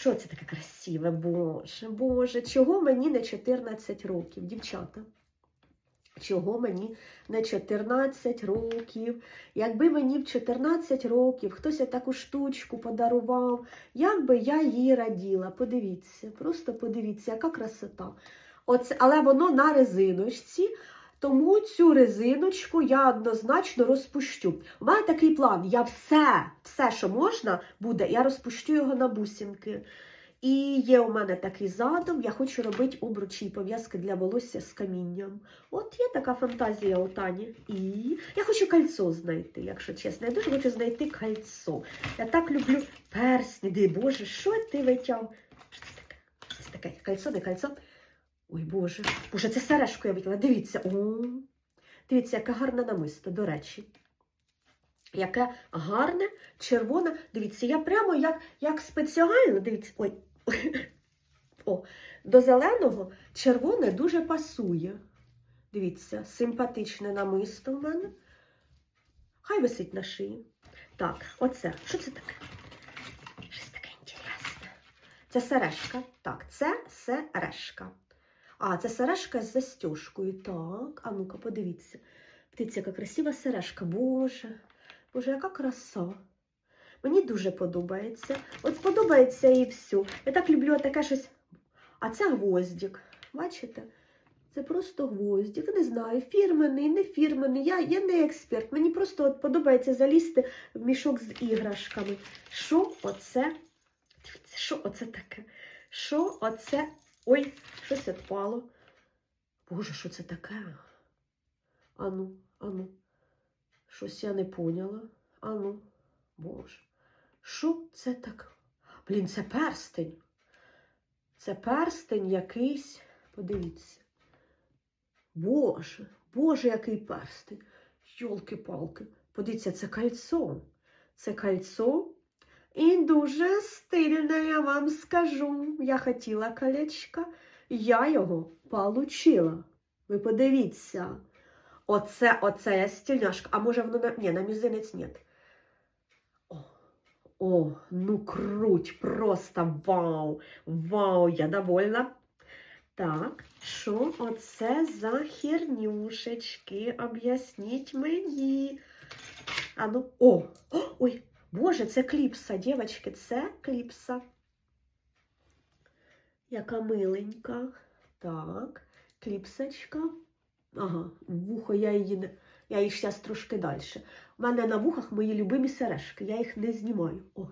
Що це таке красиве? Боже, Боже, чого мені не 14 років, дівчата? Чого мені не 14 років? Якби мені в 14 років хтось таку штучку подарував, як би я їй раділа. Подивіться, просто подивіться, яка красота. Оце, але воно на резиночці, тому цю резиночку я однозначно розпущу. У мене такий план: я все, все, що можна буде, я розпущу його на бусинки. І є у мене такий задум, я хочу робити обручі і пов'язки для волосся з камінням. От є така фантазія у Тані. І я хочу кольцо знайти, якщо чесно. Я дуже хочу знайти кольцо. Я так люблю персні. Ди, Боже, що ти витяв? Що це таке? Що це таке? Кольцо, не кольцо? Ой, Боже, Боже, це сережку я витягла. Дивіться, о, дивіться, яке гарне намисто, до речі. Яке гарне, червоне. Дивіться, я прямо як, як спеціально, дивіться, ой, о, до зеленого червоне дуже пасує. Дивіться, симпатичне намисто в мене. Хай висить на шиї. Так, оце. Що це таке? Щось таке інтересне. Це сережка. Так, це сережка. А, це сережка з застіжкою. Так, а ну-ка, подивіться. Дивіться, яка красива сережка. Боже, Боже, яка краса. Мені дуже подобається. От сподобається і все. Я так люблю таке щось. А це гвоздик. Бачите? Це просто гвоздик. Не знаю, фірменний, не фірменний. Я, я не експерт. Мені просто от подобається залізти в мішок з іграшками. Що оце? Дивіться, що оце таке? Що оце? Ой, щось відпало. Боже, що це таке? Ану, ану. Щось я не поняла. Ану, боже. Що це так? Блін, це перстень. Це перстень якийсь. Подивіться. Боже, Боже, який перстень. Йолки-палки. Подивіться, це кольцо. Це кольцо. І дуже стильне, я вам скажу. Я хотіла колечка, я його получила. Ви подивіться. Оце, оце стільняшка. А може воно на. Ні, на мізинець ні. О, о, ну круть, просто вау! Вау, я довольна. Так, що оце за хернюшечки? Об'ясніть мені. А ну, о, о, ой, боже, це кліпса, дівчатки, це кліпса. Яка миленька. Так, кліпсочка. Ага, вухо я її. Я її зараз трошки далі. У мене на вухах мої любимі сережки, я їх не знімаю. О,